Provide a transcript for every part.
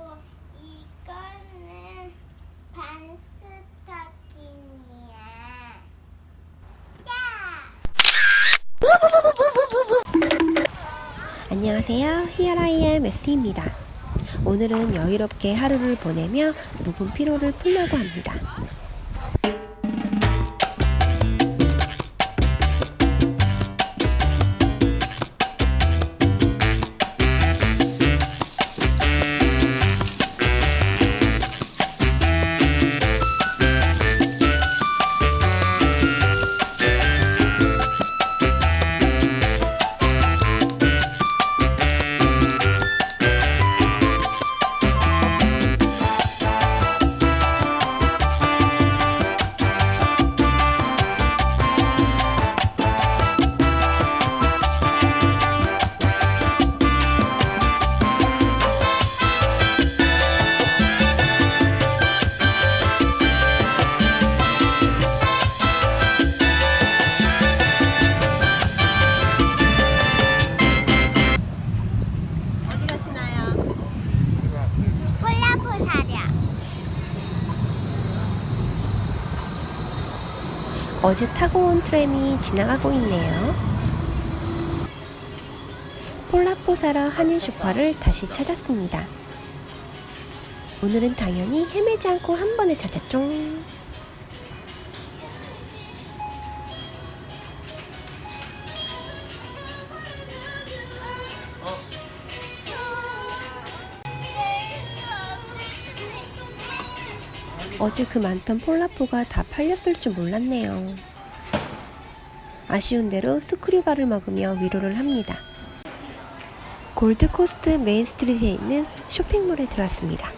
그리고 이거는 반스타킹이야. 야! 안녕하세요. 히어라이의 메스입니다. 오늘은 여유롭게 하루를 보내며 묵은 피로를 풀려고 합니다. 어제 타고 온 트램이 지나가고 있네요. 폴라포 사러 한인 슈퍼를 다시 찾았습니다. 오늘은 당연히 헤매지 않고 한 번에 찾았죠. 어제 그 많던 폴라포가 다 팔렸을 줄 몰랐네요. 아쉬운 대로 스크류바를 먹으며 위로를 합니다. 골드코스트 메인 스트리트에 있는 쇼핑몰에 들어왔습니다.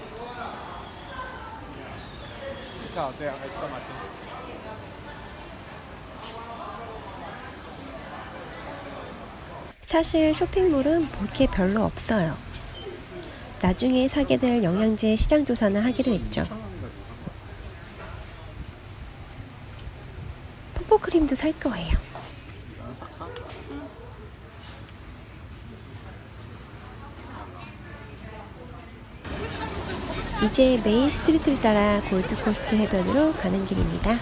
사실 쇼핑몰은 볼 게 별로 없어요. 나중에 사게 될 영양제 시장 조사는 하기로 했죠. 포포크림도 살 거예요. 이제 메인 스트리트를 따라 골드코스트 해변으로 가는 길입니다.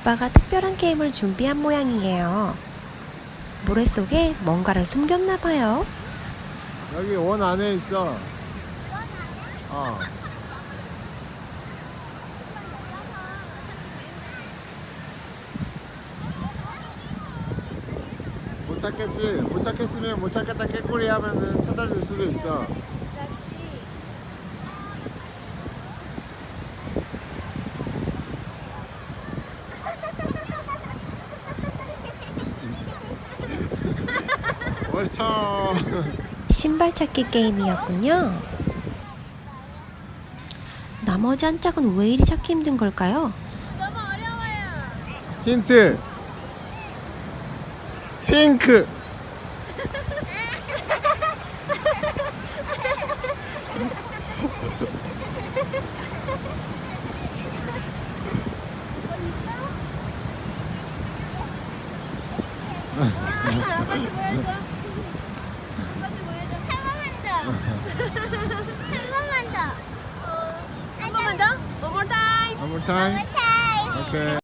아빠가 특별한 게임을 준비한 모양이에요. 모래 속에 뭔가를 숨겼나 봐요. 여기 원 안에 있어 어못 찾겠지? 못 찾겠으면 못 찾겠다 깨꼬리 하면은 찾아줄 수도 있어 월청 신발 찾기 게임이었군요. 나머지 한 짝은 왜 이리 찾기 힘든 걸까요? 너무 어려워요. 힌트 핑크 아빠한테 보여줘. time? Okay.